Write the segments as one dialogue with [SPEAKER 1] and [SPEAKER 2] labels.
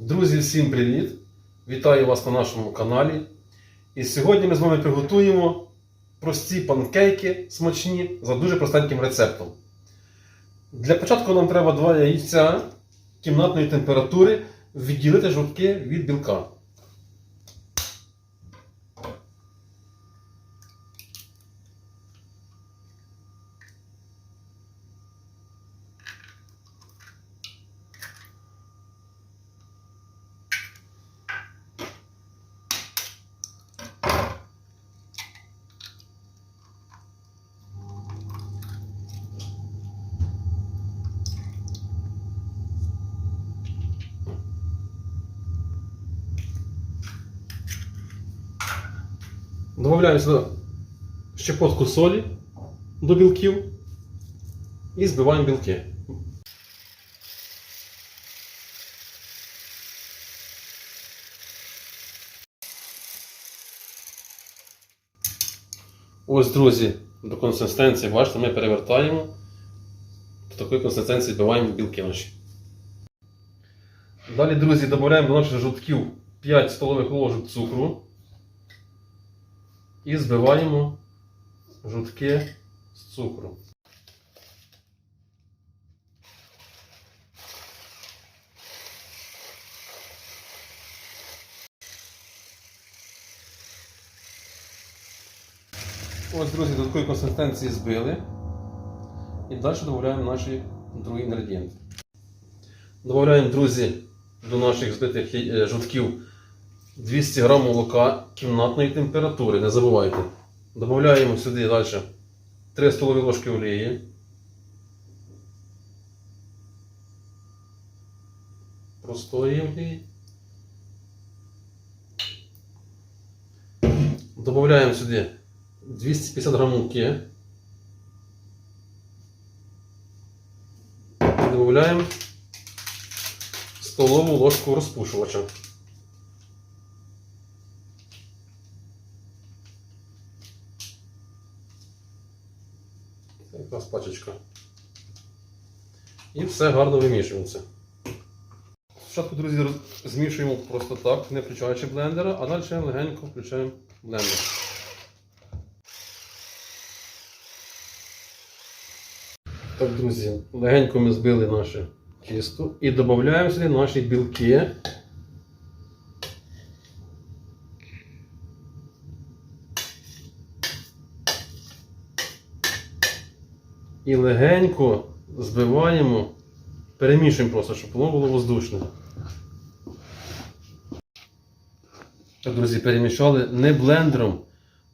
[SPEAKER 1] Друзі, всім привіт! Вітаю вас на нашому каналі. І сьогодні ми з вами приготуємо прості панкейки смачні за дуже простеньким рецептом. Для початку нам треба два яйця кімнатної температури відділити жовтки від білка. Додаємо сюди щепотку солі до білків і збиваємо білки. Ось, друзі, до консистенції, бачите, ми перевертаємо. До такої консистенції збиваємо білки наші. Далі, друзі, додаємо до наших жовтків 5 столових ложок цукру. І збиваємо жовтки з цукру. Ось, друзі, до такої консистенції збили. І далі додаємо наші другі інгредієнти. Додаємо, друзі, до наших збитих е, жовтків 200 г молока кімнатної температури, не забувайте. Додаємо сюди далі 3 столові ложки олії. Простої олії. Додаємо сюди 250 г муки. Додаємо столову ложку розпушувача. Якраз пачечка. І все гарно вимішується. Спочатку, друзі, змішуємо просто так, не включаючи блендера, а далі легенько включаємо блендер. Так, друзі, легенько ми збили наше тісто і додаємо сюди наші білки. І легенько збиваємо, перемішуємо просто, щоб воно було воздушне. Друзі, перемішали не блендером,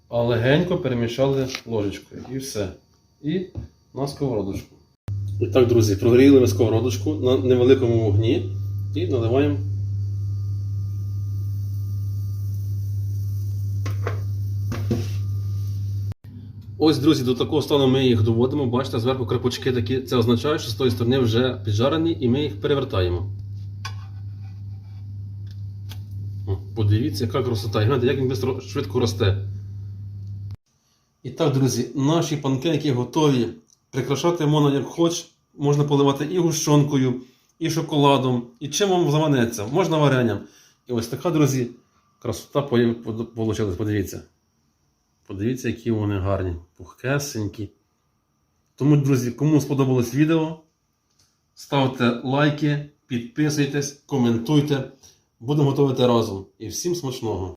[SPEAKER 1] а легенько перемішали ложечкою. І все. І на сковородочку. І так, друзі, прогріли ми сковородочку на невеликому вогні і наливаємо. Ось, друзі, до такого стану ми їх доводимо. Бачите, зверху крапочки такі. Це означає, що з тої сторони вже піджарені і ми їх перевертаємо. О, Подивіться, яка красота. І гляньте, як він швидко росте. І так, друзі, наші панкейки готові. Прикрашати можна як хоч. Можна поливати і гущонкою, і шоколадом, і чим вам заманеться. Можна варенням. І ось така, друзі, красота вийшла. Подивіться. Подивіться, які вони гарні, пухкесенькі. Тому, друзі, кому сподобалось відео, ставте лайки, підписуйтесь, коментуйте. Будемо готувати разом. І всім смачного!